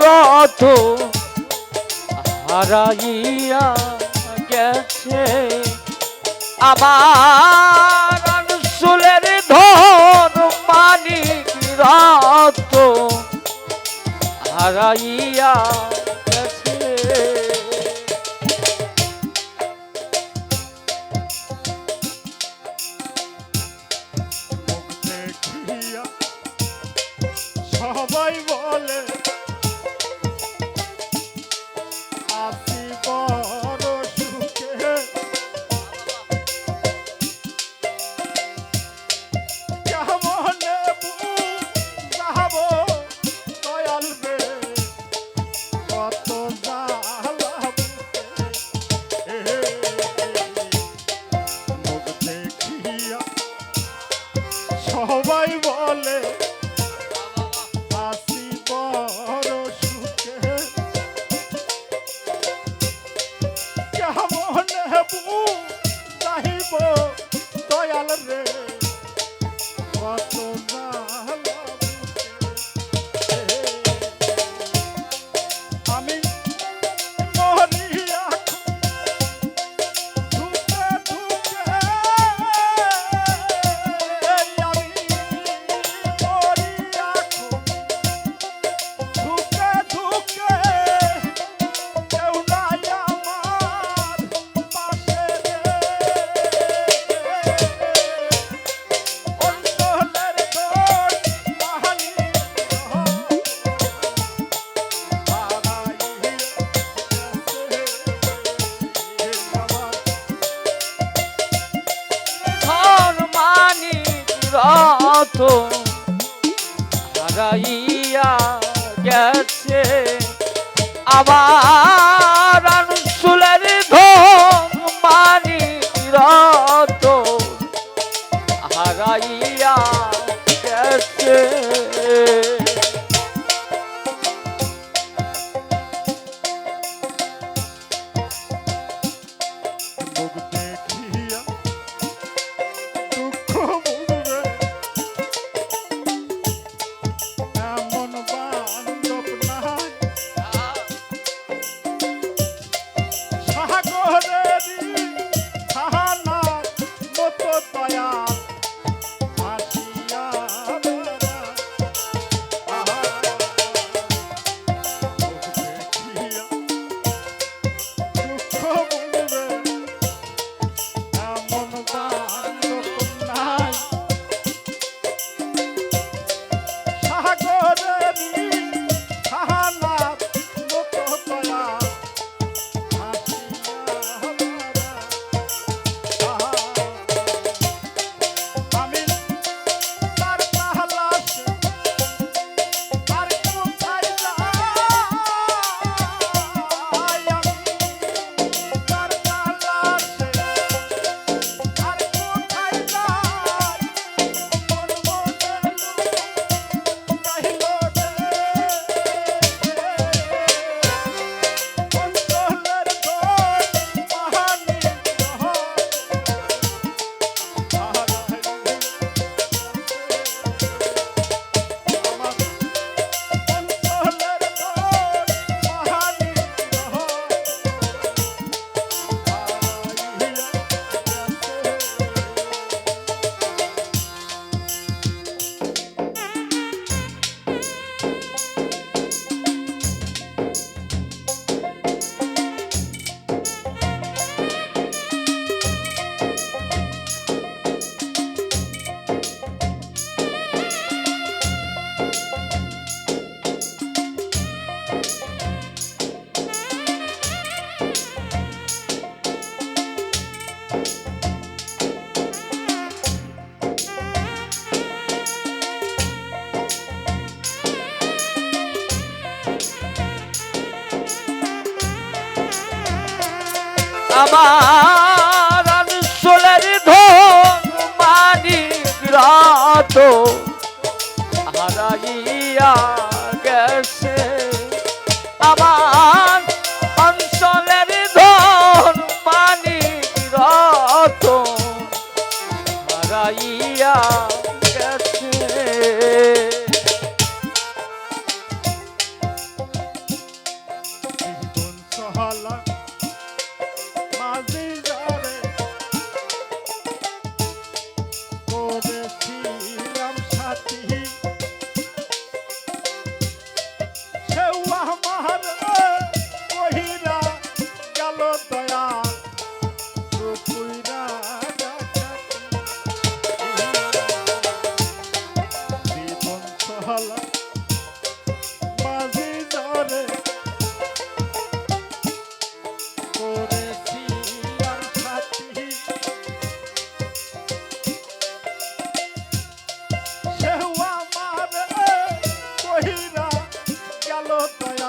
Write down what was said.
রথ হারাইয়া গেছে। আবার সুলের ধর পানি রাত। হারাইয়া মতো হারাইয়া গেছে। আবার আমার আনসোলের ধন মানিক রত হারাইয়া Bye.